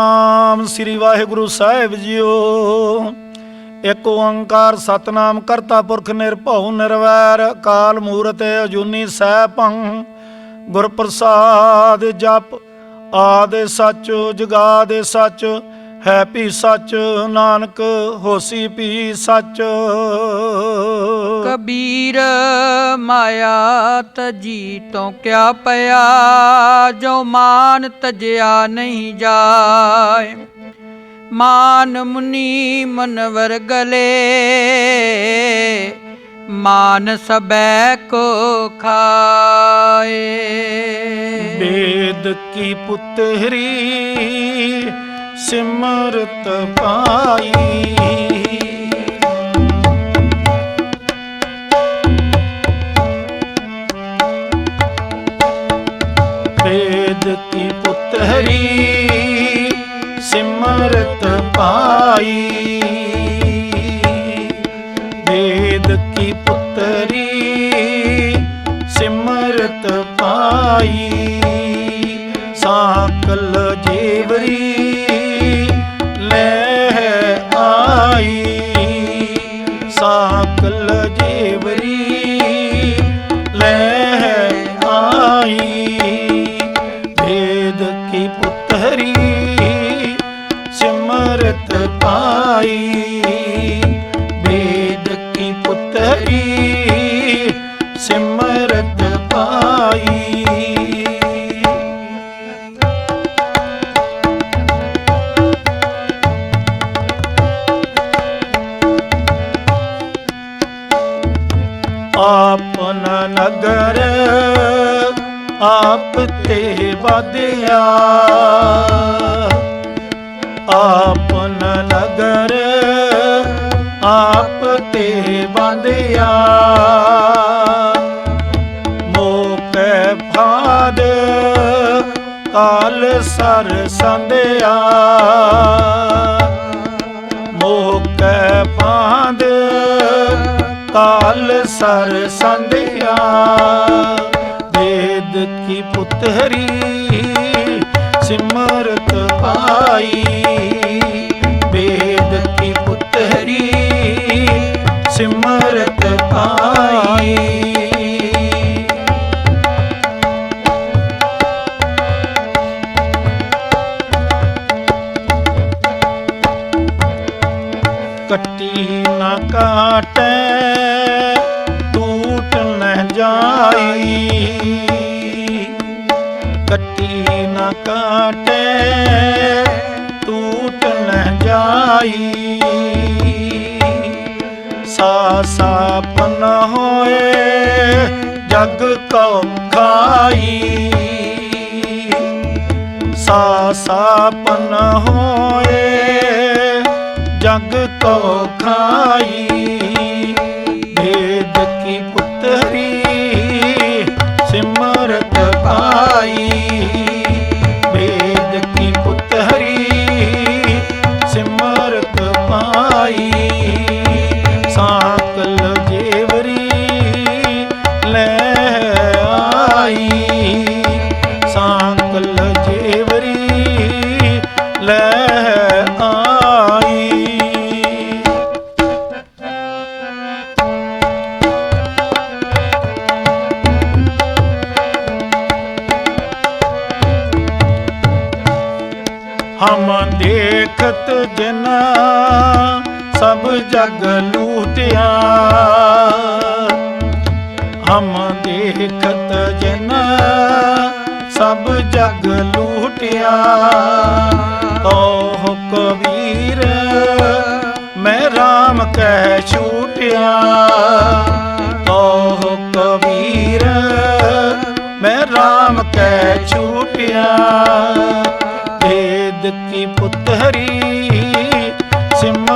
ਨਾਮ ਸ੍ਰੀ ਵਾਹਿਗੁਰੂ ਸਾਹਿਬ ਜੀਓ। ਇੱਕ ਓੰਕਾਰ ਸਤਨਾਮ ਕਰਤਾ ਪੁਰਖ ਨਿਰਭਉ ਨਿਰਵੈਰ, ਅਕਾਲ ਮੂਰਤ ਅਜੂਨੀ ਸੈਭੰ। ਗੁਰ ਪ੍ਰਸਾਦ ਜਪ, ਆਦੇ ਸੱਚ, ਜਗਾਦੇ ਸੱਚ ਹੈ ਭੀ ਸੱਚ ਨਾਨਕ ਹੋਸੀ ਭੀ ਸੱਚ। ਕਬੀਰ ਮਾਇਆ ਤਜੀ ਤੋਂ ਕਿਆ ਪਿਆ ਜੋ ਮਾਨ ਤਜਿਆ ਨਹੀਂ ਜਾਏ। ਮਾਨ ਮੁਨੀ ਮਨਵਰ ਗਲੇ ਮਾਨ ਸਬੈ ਕੋ ਖਾਏ। ਵੇਦ ਕੀ ਪੁੱਤਰੀ ਸਿਮਰਤ ਪਾਈ। ਵੇਦ ਕੀ ਪੁੱਤਰੀ ਸਿਮਰਤ ਪਾਈ। ਵੇਦ ਕੀ ਪੁੱਤਰੀ ਸਿਮਰਤ ਪਾਈ। ਸਾਕਲ ਕੀ ਸਿਮਰਤ ਪਾਈ। ਆਪਨ ਨਗਰ ਆਪ ਤੇ ਵਧਿਆ। ਆਪਨ ਨਗਰ ਆਪ ਤੇ ਬੰਧਿਆ ਮੋਕੈ ਫਾਦ ਕਾਲ ਸਰ ਸੰਧਿਆ। ਮੋਕੈ ਫਾਦ ਕਾਲ ਸਰ ਸੰਧਿਆ। ਵੇਦ ਕੀ ਪੁੱਤਰੀ ਸਿਮਰਤ ਪਾਈ। ਕੱਟੀ ਕਾਟੈ ਟੂਟ ਨ ਜਾਈ। ਕੱਟੀ ਨਾ ਕਾਟੈ, ਟੂਟ ਨ ਜਾਈ। ਸਾ ਸਾਪਨ ਹੋਏ, ਜਗ ਕਉ ਖਾਈ। ਸਾ ਸਾਪਨ ਹੋਏ ਜਗ ਕੋ ਖਾਈ। ਵੇਦ ਕੀ ਪੁੱਤਰੀ ਸਿਮਰਤ ਪਾਈ। ਵੇਦ ਕੀ ਪੁੱਤਰੀ ਸਿਮਰਤ ਪਾਈ। ਸਾਕਲ ਜੀਵਰੀ ਲੈ ਆਈ। ਹਮ ਦੇਖਤ ਜਿਨ, ਸਭ ਜਗ ਲੂਟਿਆ। ਹਮ ਦੇਖਤ ਜਿਨ, ਸਭ ਜਗ ਲੂਟਿਆ। ਤੋਹ ਕਬੀਰ, ਮੈਂ RAM ਕਹਿ ਛੂਟਿਆ। ਤੋਹ ਕਬੀਰ, ਮੈਂ RAM ਕਹਿ ਛੂਟਿਆ। ਵੇਦ ਕੀ ਪੁੱਤਰੀ ਸਿਮਰਤ